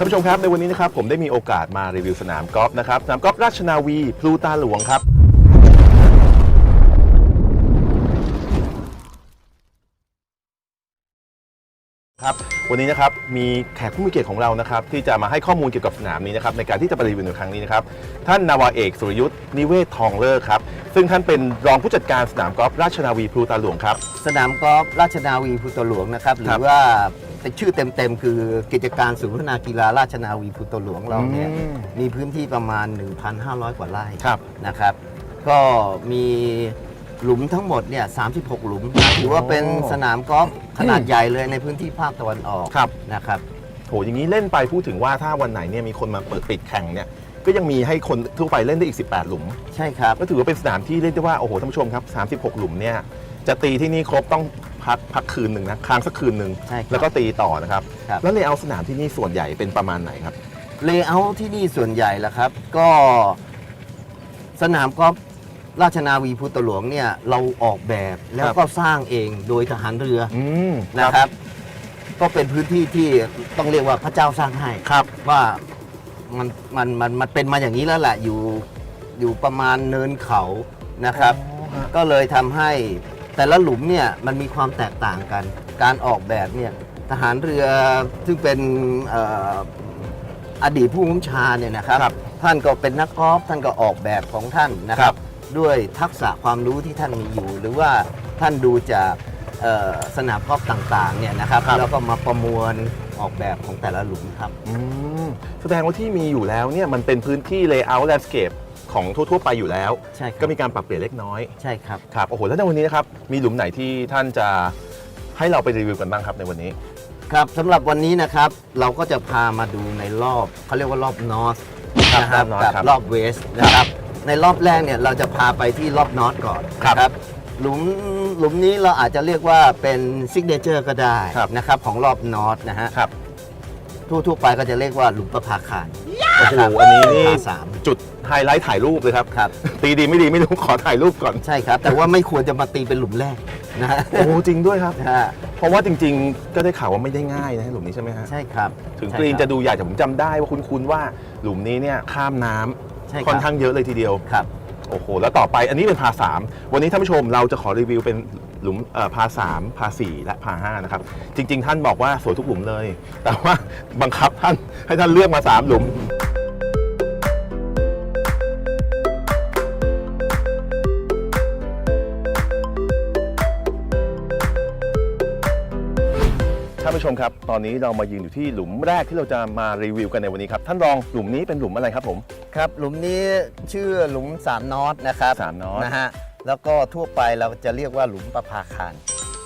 ท่านผู้ชมครับในวันนี้นะครับผมได้มีโอกาสมารีวิวสนามกอล์ฟนะครับสนามกอล์ฟราชนาวีพลูตาหลวงครับ ครับ วันนี้นะครับมีแขกผู้มีเกียรติของเรานะครับที่จะมาให้ข้อมูลเกี่ยวกับสนามนี้นะครับในการที่จะไปรีวิวในครั้งนี้นะครับท่านนาวาเอกสุรยุทธ์นิเวศทองเลิศครับซึ่งท่านเป็นรองผู้จัดการสนามกอล์ฟราชนาวีพลูตาหลวงครับ สนามกอล์ฟราชนาวีพุตหลวงนะครับ หรืครัอบว่า เป็นชื่อเต็มๆ คือกิจการศูนย์พัฒนากีฬาราชนาวีพุตหลวงเราเนี่ยอืม มีพื้นที่ประมาณ 1,500 กว่าไร่ครับ นะครับ ก็มีหลุมทั้งหมดเนี่ย36 หลุมนะถือว่าเป็นสนามกอล์ฟขนาดใหญ่เลยในพื้นที่ภาคตะวันออกครับ นะครับ โหอย่างนี้เล่นไปพูดถึงว่าถ้าวันไหนเนี่ยมีคนมาเปิดปิดแข่งเนี่ยก็ยังมีให้คนทั่วไปเล่นได้อีก 18 หลุม ใช่ครับ ก็ถือว่าเป็นสนามที่เรียกได้ว่าโอ้โหท่านผู้ชมครับ 36 หลุมเนี่ยจะตีที่นี่ครบต้อง พักพักคืนหนึ่งนะค้างสักคืนหนึ่งใช่ครับแล้วก็ตีต่อนะครับ ครับ แล้วเลยเอาสนามที่นี่ส่วนใหญ่เป็นประมาณไหนครับ เลเยอร์ที่นี่ส่วนใหญ่ละครับ ก็สนามกอล์ฟราชนาวีพุตหลวงเนี่ยเราออกแบบแล้วก็สร้างเองโดยทหารเรืออืมนะครับ ก็เป็นพื้นที่ที่ต้องเรียกว่าพระเจ้าสร้างให้ ครับ ว่ามันมันมันมันเป็นมาอย่างนี้แล้วแหละอยู่อยู่ประมาณเนินเขานะครับอ๋อฮะก็เลยทำให้ แต่ละหลุมเนี่ยมันมีความแตกต่างกัน การออกแบบเนี่ยทหารเรือซึ่งเป็นเอ่ออดีตผู้บัญชาเนี่ยนะครับครับ ท่านก็เป็นนักกอล์ฟท่านก็ออกแบบของท่านนะคครัรับ บ ด้วยทักษะความรู้ที่ท่านมีอยู่ หรือว่าท่านดูจากเอ่อสนามกอล์ฟต่างๆเนี่ยนะครับครับ แล้วก็มาประมวลออกแบบของแต่ละหลุมครับ อืมแสดงว่าที่มีอยู่แล้วเนี่ยมันเป็นพื้นที่ layout landscape ของทั่วๆไปอยู่แล้ว ใช่คก็รับมีการปรับเปลี่ยนเล็กน้อยใช่ครับ ครับโอ้โหแล้วในวันนี้นะครับมีหลุมไหนที่ท่านจะให้เราไปรีวิวกันบ้างครับในวันนี้ ครับสำหรับวันนี้นะครับเราก็จะพามาดูในรอบเขาเรียกว่ารอบนอ t ครับนะครับรอบ north กับครับรอบเวสนะครับ ในรอบแรกเนี่ยเราจะพาไปที่รอบนอ t ก่อนครับนะครับหลุมหลุมนี้เราอาจจะเรียกว่าเป็นซิกเนเจอร์ก็ได้ครับ นะครับของรอบนอ t นะฮะครับ ทั่วๆไปก็จะเรียกว่าหลุมประภาคาร โอ้โหนะครับอันนี้นี่ภาสาม จุดไฮไลท์ถ่ายรูปเลยครับ ครับ ตีดีไม่ดีไม่รู้ ขอถ่ายรูปก่อน ใช่ครับ แต่ว่าไม่ควรจะมาตีเป็นหลุมแรกนะฮะโอ้จริงด้วยครับ นะฮะเพราะว่าจริง ๆ ก็ได้ข่าวว่าไม่ได้ง่ายนะหลุมนี้ใช่ไหมฮะ ใช่ครับถึงใช่กรีนครับจะดูใหญ่แต่ผมจำได้ว่าคุ้นๆว่าหลุมนี้เนี่ยข้ามน้ำใช่ครับค่อนข้างเยอะเลยทีเดียว ครับ โอ้โห แล้วต่อไปอันนี้เป็นพาสามวันนี้ท่านผู้ชมเราจะขอรีวิวเป็นหลุมเอ่อพาสามพาสี่และพาห้านะครับ จริง ๆ ท่านบอกว่าสวยทุกหลุมเลย แต่ว่า บังคับท่านให้ท่านเลือกมาสามหลุม ผู้ชมครับ ตอนนี้เรามายืนอยู่ที่หลุมแรกที่เราจะมารีวิวกันในวันนี้ครับ ท่านรองหลุมนี้เป็นหลุมอะไรครับผมครับหลุมนี้ชื่อหลุมสามนอตนะครับสามนอตนะฮะแล้วก็ทั่วไปเราจะเรียกว่าหลุมประภาคาร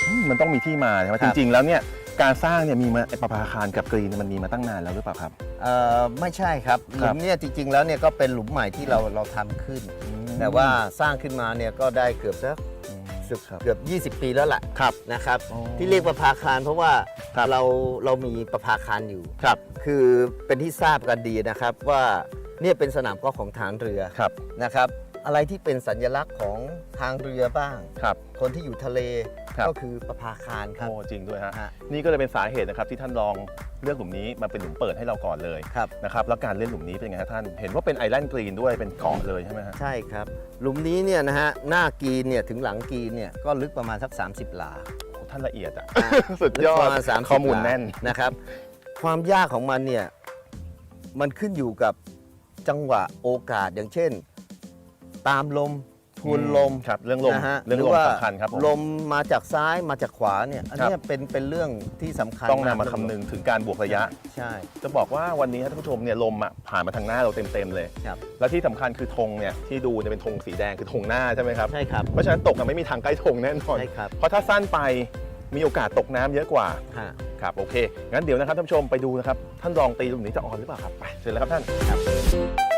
อืมมันต้องมีที่มาใช่ไหมครัจบริง ๆ แล้วเนี่ยการสร้างเนี่ยมีมาไอ้ประภาคารกับกรีนเนี่ยมันมีมาตั้งนานแล้วหรือเปล่าครับ เอ่อไม่ใช่ครับหครัลุบมเนี่ยจริง ๆ แล้วเนี่ยก็เป็นหลุมใหม่ที่เราเราทำขึ้น แต่ว่าสร้างขึ้นมาเนี่ยก็ได้เกือบสักอืม สิบครับเกือบ 20 ปีแล้วล่ะครับนะครับ อ๋อที่เรียกประภาคารเพราะว่าครับเราเรามีประภาคารอยู่ครับคือเป็นที่ทราบกันดีนะครับว่าเนี่ยเป็นสนามกอล์ฟของฐานเรือครับนะครับ อะไรที่เป็นสัญลักษณ์ของทางเรือบ้าง ครับ คนที่อยู่ทะเลครับ ก็คือประภาคารครับ โอ้จริงด้วยฮะฮะ นี่ก็เลยเป็นสาเหตุนะครับที่ท่านลองเลือกหลุมนี้มาเป็นหลุมเปิดให้เราก่อนเลยครับ นะครับแล้วการเล่นหลุมนี้เป็นไงครับท่านเห็นว่าเป็นไอแลนด์กรีนด้วยเป็นเกาะเลยใช่ไหมฮะใช่ครับ หลุมนี้เนี่ยนะฮะหน้ากรีนเนี่ยถึงหลังกรีนเนี่ยก็ลึกประมาณสัก 30 หลา โอ้ท่านละเอียดอะอะสุดยอลึกปดระมาณ30ข้อมูลหาแน่น นะครับ ความยากของมันเนี่ย มันขึ้นอยู่กับจังหวะโอกาสอย่างเช่น ตามลมทวนลมครับเรื่องลมนะฮะเรื่องหลมว่าสำคัญครับผม ลมมาจากซ้ายมาจากขวาเนี่ยอันครับเนี้ยเป็นเป็นเรื่องที่สำคัญต้องนำมาเรื่คำนึงถึงการบวกระยะ ใช่ จะบอกว่าวันนี้ท่านผู้ชมเนี่ยลมอะผ่านมาทางหน้าเราเต็มๆเลย ครับ และที่สำคัญคือธงเนี่ยที่ดูเนี่ยเป็นธงสีแดงคือธงหน้าใช่ไหมครับ ใช่ครับ เพราะฉะนั้นตกน่ะไม่มีทางใกล้ธงแน่นอน ใช่ครับ เพราะถ้าสั้นไปมีโอกาสตกน้ำเยอะกว่า ฮะ ครับโอเค งั้นเดี๋ยวนะครับท่านผู้ชมไปดูนะครับ ท่านลองตีลูกนี้จะออนหรือเปล่าครับ ไปเชิญเลยครับท่านครับ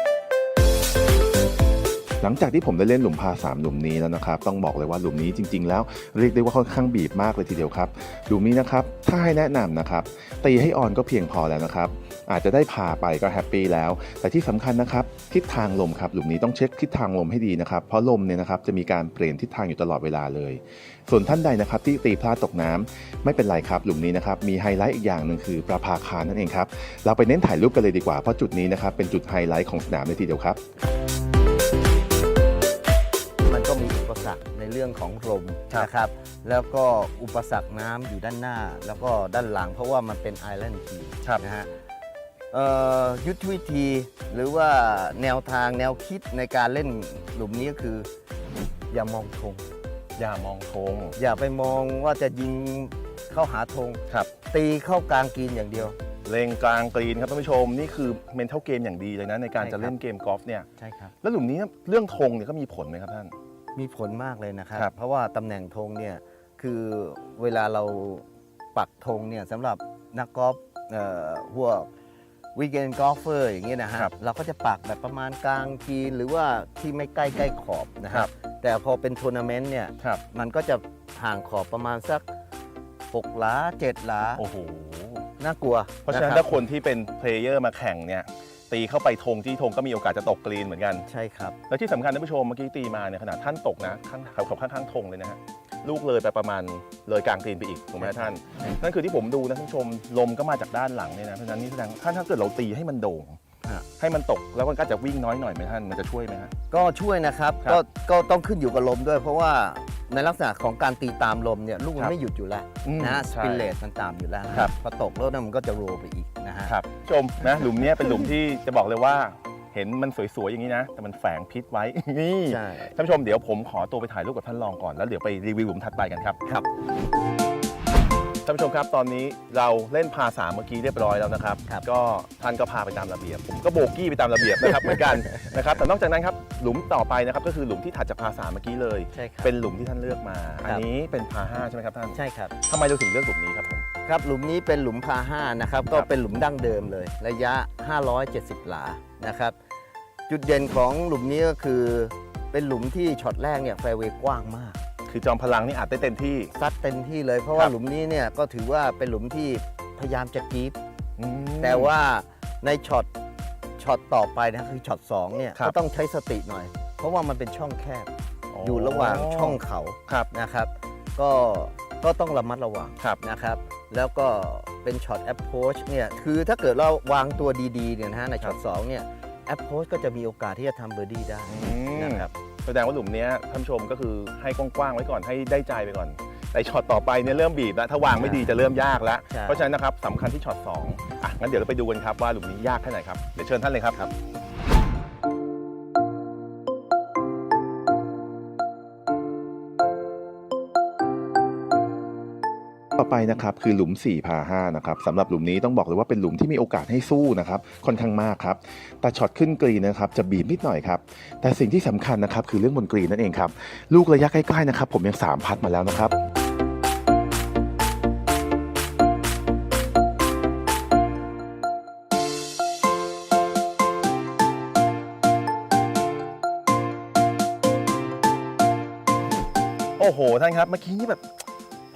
หลังจากที่ผมได้เล่นหลุมพาสามหลุมนี้แล้วนะครับ ต้องบอกเลยว่าหลุมนี้จริง ๆ แล้วเรียกได้ว่าค่อนข้างบีบมากเลยทีเดียวครับ หลุมนี้นะครับ ถ้าให้แนะนำนะครับ ตีให้ออนก็เพียงพอแล้วนะครับ อาจจะได้พาไปก็แฮปปี้แล้ว แต่ที่สำคัญนะครับ ทิศทางลมครับ หลุมนี้ต้องเช็คทิศทางลมให้ดีนะครับ เพราะลมเนี่ยนะครับจะมีการเปลี่ยนทิศทางอยู่ตลอดเวลาเลย ส่วนท่านใดนะครับที่ตีพลาดตกน้ำไม่เป็นไรครับ หลุมนี้นะครับมีไฮไลท์อีกอย่างหนึ่งคือประภาคารนั่นเองครับ เราไปเน้นถ่ายรูปกันเลยดีกว่า เพราะจุดนี้นะครับเป็นจุดไฮไลท์ของสนามเลยทีเดียวครับ เรื่องของลมครับนะครับ แล้วก็อุปสรรคน้ำอยู่ด้านหน้า แล้วก็ด้านหลังเพราะว่ามันเป็นไอแลนด์ทีครับนะฮะเอ่อยุทธวิธีหรือว่าแนวทางแนวคิดในการเล่นหลุมนี้ก็คือ อย่ามองธงอย่ามองธงอย่าไปมองว่าจะยิงเข้าหาธงครับตีเข้ากลางกรีนอย่างเดียว เลงกลางกรีนครับท่านผู้ชม นี่คือเมนเทลเกมอย่างดีเลยนะในการใช่ครัจะบเล่นเกมกอล์ฟเนี่ยใช่ครับแล้วหลุมนี้เรื่องธงเนี่ยก็มีผลไหมครับท่าน มีผลมากเลยนะครับ ครับ เพราะว่าตำแหน่งธงเนี่ยคือเวลาเราปักธงเนี่ยสำหรับนักกอล์ฟเอ่อพวกวีเกนกอล์ฟเฟอร์อย่างเงี้ยนะฮะครับเราก็จะปักแบบประมาณกลางกรีนหรือว่าที่ไม่ใกล้ใกล้ขอบนะคครัรับ บแต่พอเป็นทัวร์นาเมนต์เนี่ยครับ มันก็จะห่างขอบประมาณสัก 6 หลา 7 หลา โอ้โห น่ากลัวเพราะฉะนั้นคถ้าบคนที่เป็นเพลเยอร์มาแข่งเนี่ย ตีเข้าไปธงที่ธงก็มีโอกาสจะตกกรีนเหมือนกัน ใช่ครับ แล้วที่สำคัญท่านผู้ชมเมื่อกี้ตีมาเนี่ยขนาดท่านตกนะข้างเขาเขาข้างๆธงเลยนะฮะลูกเลยไปประมาณเลยกลางกรีนไปอีกถูกไหมท่าน นั่นคือที่ผมดูนะท่านผู้ชมลมก็มาจากด้านหลังเนี่ยนะเพราะฉะนั้นนี่แสดงท่านถ้าเกิดเราตีให้มันโด่ง ฮะ ให้มันตกแล้วมันก็จะวิ่งน้อยหน่อยไหมท่านมันจะช่วยไหมฮะ ก็ช่วยนะครับครับก็ก็ต้องขึ้นอยู่กับลมด้วย เพราะว่าในลักษณะของการตีตามลมเนี่ยลูกมัครันบไม่หยุดอยู่แล้วอืมนะฮะสใช่ ปินเลสมันต่ำอยู่แล้วครับ พอตกแล้วเนี่ยมันก็จะโรลไปอีก นะฮะ ครับชมนะหลุมเนี้ยเป็นหลุมที่จะบอกเลยว่า เห็นมันสวยๆอย่างนี้นะ แต่มันแฝงพิษไว้ นี่ใช่ ท่านผู้ชมเดี๋ยวผมขอตัวไปถ่ายรูปกับท่านรองก่อนแล้วเดี๋ยวไปรีวิวหลุมถัดไปกันครับครับท่านผู้ชมครับตอนนี้เราเล่นพาสามเมื่อกี้เรียบร้อยแล้วนะครับ ครับ ก็ท่านก็พาไปตามระเบียบ ผมก็โบกี้ไปตามระเบียบนะครับ เหมือนกันนะครับแต่นอกจากนั้นครับหลุมต่อไปนะครับก็คือหลุมที่ถัดจากพาสามเมื่อกี้เลย ใช่ครับ เป็นหลุมที่ท่านเลือกมา ครับ อันนี้เป็นพาห้าใช่ไหมครับท่านใช่ครับ ทำไมเราถึงเลือกหลุมนี้ครับผม ครับหลุมนี้เป็นหลุมพาห้านะครับก็ครับเป็นหลุมดั้งเดิมเลย ระยะ 570 หลานะครับ จุดเด่นของหลุมนี้ก็คือเป็นหลุมที่ช็อตแรกเนี่ยแฟร์เวย์กว้างมาก คือจอมพลังนี่อาจได้เต็มที่ ซัดเต็มที่เลยเพราะคว่ารับ หลุมนี้เนี่ยก็ถือว่าเป็นหลุมที่พยายามจะกรีฟอืม แต่ว่าในช็อตช็อตต่อไปนะคือช็อต2เนี่ยครับ ก็ต้องใช้สติหน่อย เพราะว่ามันเป็นช่องแคบอยู่ระหว่างช่องเขาครับนะครับ ก็ก็ต้องระมัดระวัง ครับ นะครับ แล้วก็เป็นช็อตแอปโพชเนี่ยคือถ้าเกิดเราวางตัวดีๆเนี่ยนะฮะในช็อต2เนี่ยแอปโพชก็จะมีโอกาสที่จะทำเบอร์ดี้ได้อืม นะครับ แสดงว่าหลุมเนี้ยท่านผู้ชมก็คือให้กว้างๆไว้ก่อนให้ได้ใจไปก่อน แต่ช็อตต่อไปเนี่ยเริ่มบีบแล้วถ้าวางไม่ดีจะเริ่มยากแล้ว ใช่ เพราะฉะนั้นนะครับสำคัญที่ช็อต2อะงั้นเดี๋ยวเราไปดูกันครับว่าหลุมนี้ยากแค่ไหนครับเดี๋ยวเชิญท่านเลยครับ ต่อไปนะครับคือหลุม4พา5นะครับสำหรับหลุมนี้ต้องบอกเลยว่าเป็นหลุมที่มีโอกาสให้สู้นะครับค่อนข้างมากครับแต่ช็อตขึ้นกรีนนะครับจะบีบนิดหน่อยครับแต่สิ่งที่สำคัญนะครับคือเรื่องบนกรีนนั่นเองครับลูกระยะใกล้ๆนะครับผมยังสามพัดมาแล้วนะครับโอ้โหท่านครับเมื่อกี้นี่แบบ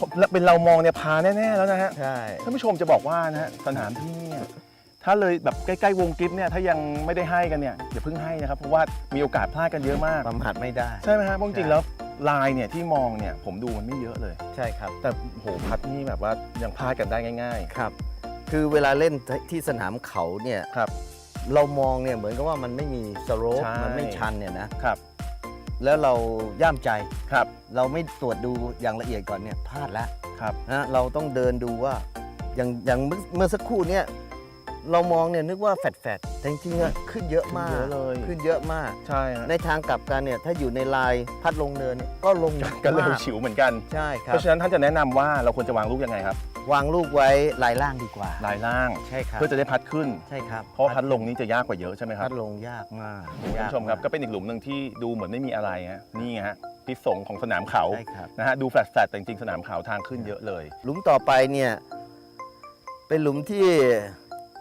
ผมเป็นเรามองเนี่ยพาแน่ๆแล้วนะฮะใช่ท่านผู้ชมจะบอกว่านะฮะสนามที่นี่เนี่ยถ้าเลยแบบใกล้ๆวงกิฟเนี่ยถ้ายังไม่ได้ให้กันเนี่ยอย่าเพิ่งให้นะครับเพราะว่ามีโอกาสพลาดกันเยอะมากประมาทไม่ได้ ใช่ไหมฮะเพราะจริงใช่ๆแล้วลายเนี่ยที่มองเนี่ยผมดูมันไม่เยอะเลย ใช่ครับ แต่โหพัดนี่แบบว่ายังพลาดกันได้ง่าย ครับ คือเวลาเล่นที่สนามเขาเนี่ยๆ ครับ เรามองเนี่ยเหมือนกับว่ามันไม่มีสโลปใช่ มันไม่ชันเนี่ยนะครับ แล้วเราย่ามใจครับ เราไม่ตรวจดูอย่างละเอียดก่อนเนี่ยพลาดแล้วครับนะเราต้องเดินดูว่าอย่างอย่างเมื่อเมื่อสักครู่เนี่ยเรามองเนี่ยนึกว่าแฟดแฟดๆแต่จริงๆอะขึ้นเยอะมากเยอะเลย ขึ้นเยอะมาก ใช่ฮะในทางกลับกันเนี่ยถ้าอยู่ในลายพัดลงเนินเนี่ยก็ลงก็เร็วมากฉิวเหมือนกัน ใช่ครัเพบราะฉะนั้นท่านจะแนะนำว่าเราควรจะวางลูกยังไงครับ วางลูกไว้ลายล่างดีกว่า ลายล่าง ใช่ครับ เพื่อจะได้พัดขึ้น ใช่ครับเพราะว่าพัดลงนี่จะยากกว่าเยอะใช่ไหมครัพับดลงยากมากคุณยากผู้ชมครับาก็เป็นอีกหลุมหนึ่งที่ดูเหมือนไม่มีอะไรฮะนี่ไงฮะพิษสงของสนามเขาใช่ครับ นะฮะดูแฟลตๆแต่จริงๆสนามเขาทางขึ้นเยอะเลย หลุมต่อไปเนี่ย เป็นหลุมที่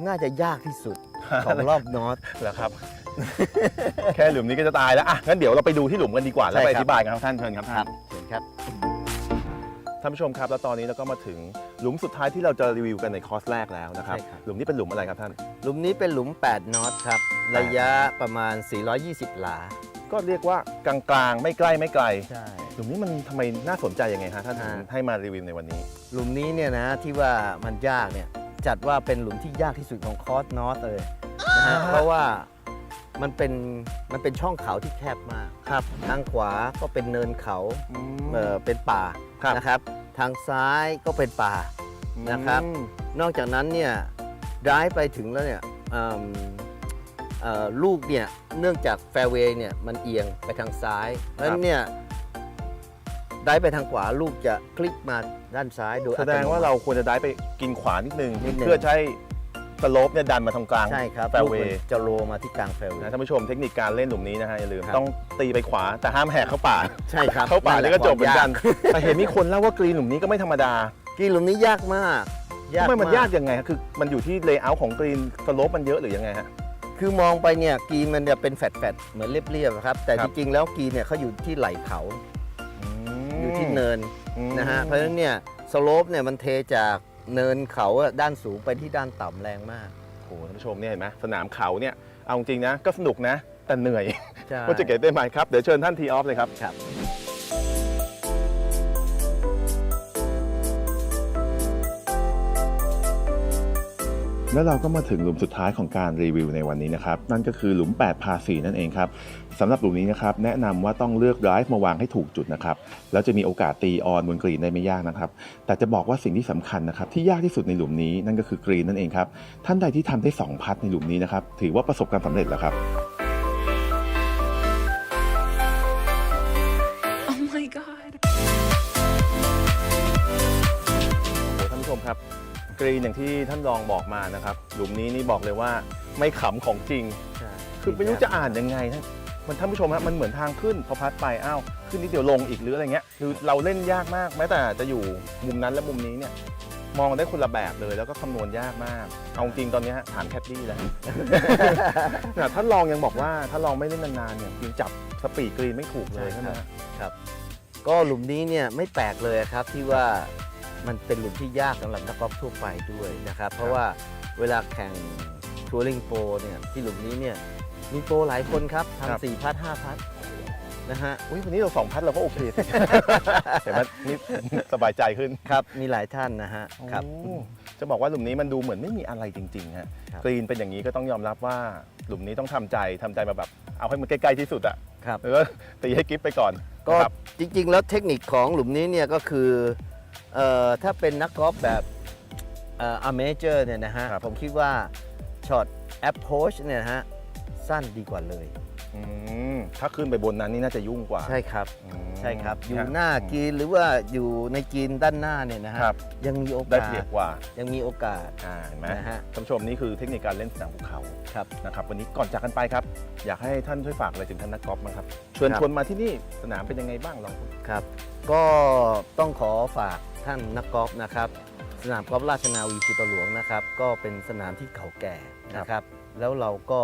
น่าจะยากที่สุด ของรอบนอต แล้วครับ แค่หลุมนี้ก็จะตายแล้วอะงั้นเดี๋ยวเราไปดูที่หลุมกันดีกว่าแล้วใช่ไปครับอธิบายกันครับท่านเชิญครับท่าน เชิญครับท่านานผู้ชมครับ แล้วตอนนี้เราก็มาถึงหลุมสุดท้ายที่เราจะรีวิวกันในคอร์สแรกแล้วนะครับ ใช่ครับ หลุมนี้เป็นหลุมอะไรครับท่าน หลุมนี้เป็นหลุม 8น็อตครับ ระยะประมาณ 420 หลา ก็เรียกว่ากลางๆ ไม่ใกล้ไม่ไกล ใช่ หลุมนี้มันทำไมน่าสนใจยังไงฮะท่านถึงฮะ ให้มารีวิวในวันนี้ หลุมนี้เนี่ยนะที่ว่ามันยากเนี่ยจัดว่าเป็นหลุมที่ยากที่สุดของคอร์สนอตเลยนะฮะอ่าฮะเพราะว่า มันเป็นมันเป็นช่องเขาที่แคบมากครับ ทางขวาก็เป็นเนินเขาอืมเออเป็นป่าครับนะครับ ทางซ้ายก็เป็นป่านะครับอืมนอกจากนั้นเนี่ยร้ายไปถึงแล้วเนี่ยอืมเอ่อลูกเนี่ยเนื่องจากแฟร์เวย์เนี่ยมันเอียงไปทางซ้ายเพราะฉะนั้นเนี่ยได้ไปทางขวาลูกจะคลิกมาด้านซ้ายโดยแสดงว่าเราควรจะได้ไปกินขวานิดนึงนิดนึงเพื่อใช้ สโลปเนี่ยดันมาตรงกลาง ใช่ครับแฟร์ลูกเวมันย์จะโลมาที่กลางแฟร์เวนะย์ท่านผู้ชมเทคนิคการเล่นหลุมนี้นะฮะอย่าลืมครับ ต้องตีไปขวาแต่ห้ามแหกเข้าป่า ใช่ครับเข้าป่านี่ก็จบเหมือนกันควาแต่เห็นมีคนเล่าว่ากรีนหลุมนี้ก็ไม่ธรรมดากรีนหลุมนี้ยากมากทำไมมันยากยังไงฮะคือมันอยู่ที่เลเยอร์ของกรีนสโลปมันเยอะหรือยังไงฮะ คือมองไปเนี่ยกรีนมันจะเป็นแฟดๆเหมือนเรียบๆครับ แต่ครัจบ ริงๆแล้วกรีนเนี่ยเขาอยู่ที่ไหล่เขาอยู่ที่เนินมนะฮะเพราะฉะนั้นเนี่ยสโลปเนี่ยมันเทจาก เนินเขาอะด้านสูงไปที่ด้านต่ำแรงมากโอ้โหท่านผู้ชมเนี่ยเห็นไหมสนามเขาเนี่ยเอาจริงๆนะก็สนุกนะ แต่เหนื่อยใช่ ว่าจะเก็บได้ไหมครับ เดี๋ยวเชิญท่านทีออฟเลยครับ ครับ แล้วเราก็มาถึงหลุมสุดท้ายของการรีวิวในวันนี้นะครับ นั่นก็คือหลุม 8 พา4นั่นเองครับสำหรับหลุมนี้นะครับแนะนำว่าต้องเลือกไดรฟ์มาวางให้ถูกจุดนะครับแล้วจะมีโอกาสตีออนบนกรีนได้ไม่ยากนะครับ แต่จะบอกว่าสิ่งที่สำคัญนะครับที่ยากที่สุดในหลุมนี้นั่นก็คือกรีนนั่นเองครับท่านใดที่ทำได้ 2 พัดในหลุมนี้นะครับถือว่าประสบความสำเร็จแล้วครับ กรีนอย่างที่ท่านรองบอกมานะครับ หลุมนี้นี่บอกเลยว่าไม่ขำของจริงใช่คือไม่รู้จะอ่านยังไงนะมันท่านผู้ชมฮะมันเหมือนทางขึ้นพอพัดไปอ้าวขึ้นนิดเดียวลงอีกหรืออะไรเงี้ยคือเราเล่นยากมาก แม้แต่จะอยู่มุมนั้นและมุมนี้เนี่ยมองได้คนละแบบเลยแล้วก็คำนวณยากมาก เอาจริงตอนนี้ฮะถามแคดดี้แล้วนะท่านรองยังบอกว่าถ้าลองไม่เล่นนานๆเนี่ยยังจับสปีดกรีนไม่ถูกเลยใช่ไหมฮะครับ ก็หลุมนี้เนี่ยไม่แปลกเลยครับที่ว่า มันเป็นหลุมที่ยากสำหรับนักกอล์ฟทั่วไปด้วยนะครับ เพราะว่าเวลาแข่งทัวริงโปรเนี่ยที่หลุมนี้เนี่ยมีโปรหลายคนครับครับ ทำสี่พัดห้าพัดนะฮะ อุ้ยวันนี้เราสองพัดเราก็โอเคสิเห็นไหมนี่สบายใจขึ้นครับมีหลายท่านนะฮะครับ โอ้จะบอกว่าหลุมนี้มันดูเหมือนไม่มีอะไรจริงๆฮะครับ กรีนเป็นอย่างนี้ก็ต้องยอมรับว่าหลุมนี้ต้องทำใจทำใจมาแบบ เอาให้มันใกล้ๆที่สุดอะครับ แล้วก็ตีให้กิฟไปก่อนก็นะครับจริงๆ แล้วเทคนิคของหลุมนี้เนี่ยก็คือ เอ่อถ้าเป็นนักกอล์ฟแบบเอ่อเมเจอร์เนี่ยนะฮะ ครับ ผมคิดว่าช็อตแอปโพชเนี่ยนะฮะ สั้นดีกว่าเลย อืมถ้าขึ้นไปบนนั้นนี่น่าจะยุ่งกว่าใช่ครับ อืมใช่ครับ อยู่ฮะหน้ากรีนหรือว่าอยู่ในกรีนด้านหน้าเนี่ยนะฮะ ครับ ยังมีโอได้กาเปรียสบกว่ายังมีโอกาส อ่าเห็นไหมนะฮะ ท่านผู้ชมนี่คือเทคนิคการเล่นสนามภูเขาครับ นะครับวันนี้ก่อนจากกันไปครับ อยากให้ท่านช่วยฝากอะไรถึงท่านนักกอล์ฟบ้างครับชวนครับ ชวนมาที่นี่สนามเป็นยังไงบ้างลองครับ ก็ต้องขอฝาก ท่านนักกอล์ฟนะครับ สนามกอล์ฟราชนาวีพุตหลวงนะครับ ก็เป็นสนามที่เก่าแก่นะครับ แล้วเราก็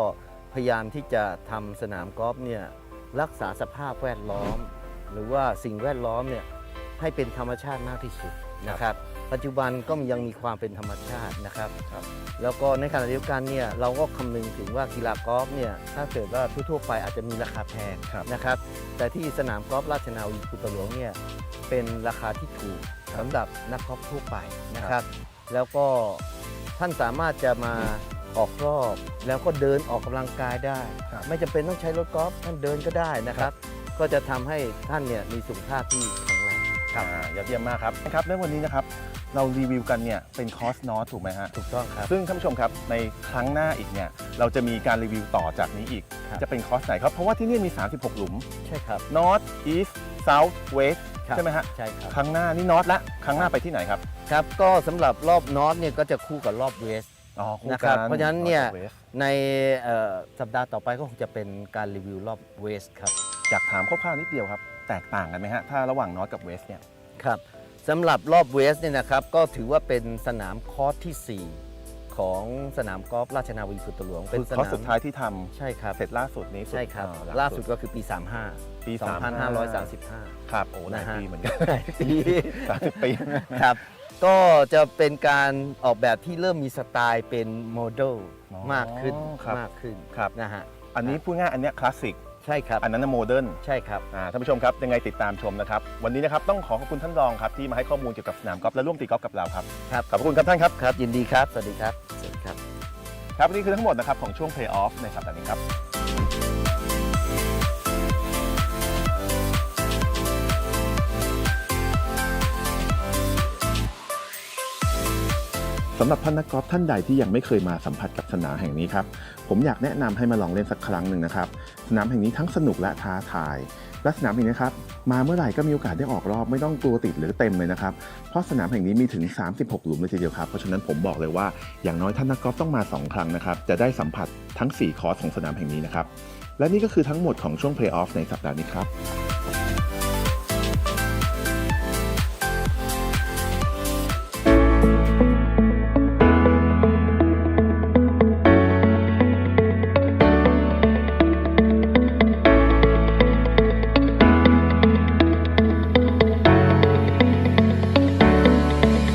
พยายามที่จะทำสนามกอล์ฟเนี่ยรักษาสภาพแวดล้อม หรือว่าสิ่งแวดล้อมเนี่ยให้เป็นธรรมชาติมากที่สุดนะครับ ปัจจุบันก็ยังมีความเป็นธรรมชาตินะครับครับ แล้วก็ในขณะเดียวกันเนี่ยเราก็คำนึงถึงว่ากีฬากอล์ฟเนี่ยถ้าเกิดว่าทั่วๆไปอาจจะมีราคาแพงครับนะครับ แต่ที่สนามกอล์ฟราชนาวีพุตหลวงเนี่ยเป็นราคาที่ถูกสำหรับนักกอล์ฟทั่วไปนะครับ แล้วก็ท่านสามารถจะมาออกรอบแล้วก็เดินออกกำลังกายได้ครับไม่จำเป็นต้องใช้รถกอล์ฟท่านเดินก็ได้นะครับ ก็จะทำให้ท่านเนี่ยมีสุขภาพที่ แข็งแรงครับยอดเยี่ยมมากครับครับในวันนี้นะครับเรารีวิวกันเนี่ยเป็นคอร์สนอตถูกไหมฮะ ถูกต้องครับ ซึ่งท่านผู้ชมครับในครั้งหน้าอีกเนี่ยเราจะมีการรีวิวต่อจากนี้อีก ครับ จะเป็นคอร์สไหนครับ เพราะว่าที่นี่มี 36 หลุมใช่ครับ North East South West ครับใช่ไหมฮะ ใช่ครับ ครั้งหน้านี่ North ละ ครั้งหน้าไปที่ไหนครับ ครับก็สำหรับรอบนอตเนี่ยก็จะคู่กับรอบเวส อ๋อคู่นะคกัรับเพราะฉะนั้นเนี่ย North West ในเอ่อสัปดาห์ต่อไปก็คงจะเป็นการรีวิวรอบเวสครับ อยากถามคร่าวๆนิดเดียวครับ แตกต่างกันไหมฮะ ถ้าระหว่าง North กับ West เนี่ย ครับสำหรับรอบเวสเนี่ยนะครับก็ถือว่าเป็นสนามคอร์สที่ 4 ของสนามกอล์ฟราชนาวีสุตหลวง เป็เป็นนคสอร์สนามสุดท้ายที่ทำใช่ครับ เสร็จล่าสุดนี้ใช่ครับ อ่ล่าสุดก็คือปี 35 ปี 2535 ครับ โอ้หลายนะฮะ ปีเหมือนกันปีสามสิบปี ครับก็จะเป็นการออกแบบที่เริ่มมีสไตล์เป็นโมเดลอ๋อมากขึ้นครับ มากขึ้นครับ นะฮะ อันนี้พูดง่ายอันเนี้ยคลาสสิก ใช่ครับอันนั้นโมเดิร์นใช่ครับท่านผู้ชมครับยังไงติดตามชมนะครับ วันนี้นะครับต้องขอขอบคุณท่านรองครับที่มาให้ข้อมูลเกี่ยวกับสนามกอล์ฟและร่วมตีกอล์ฟกับเราครับครับขอบพระคุณครับท่านครับครับยินดีครับสวัสดีครับสวัสดีครับครับวันนี้คือทั้งหมดนะครับของช่วง Play Off ในสัปดาห์นี้ครับสำหรับท่านนักกอล์ฟท่านใดที่ยังไม่เคยมาสัมผัสกับสนามแห่งนี้ครับผมอยากแนะนำให้มาลองเล่นสักครั้งหนึ่งนะครับส นามแห่งนี้ทั้งสนุกและท้าทาย และสนามแห่งนี้ครับมาเมื่อไหร่ก็มีโอกาสได้ออกรอบไม่ต้องกลัวติดหรือเต็มเลยนะครับ เพราะสนามแห่งนี้มีถึง 36 หลุมเลยทีเดียวครับ เพราะฉะนั้นผมบอกเลยว่าอย่างน้อยท่านนักกอล์ฟต้องมา 2 ครั้งนะครับ จะได้สัมผัสทั้ง 4 คอร์สของสนามแห่งนี้นะครับ และนี่ก็คือทั้งหมดของช่วงเพลย์ออฟในสัปดาห์นี้ครับ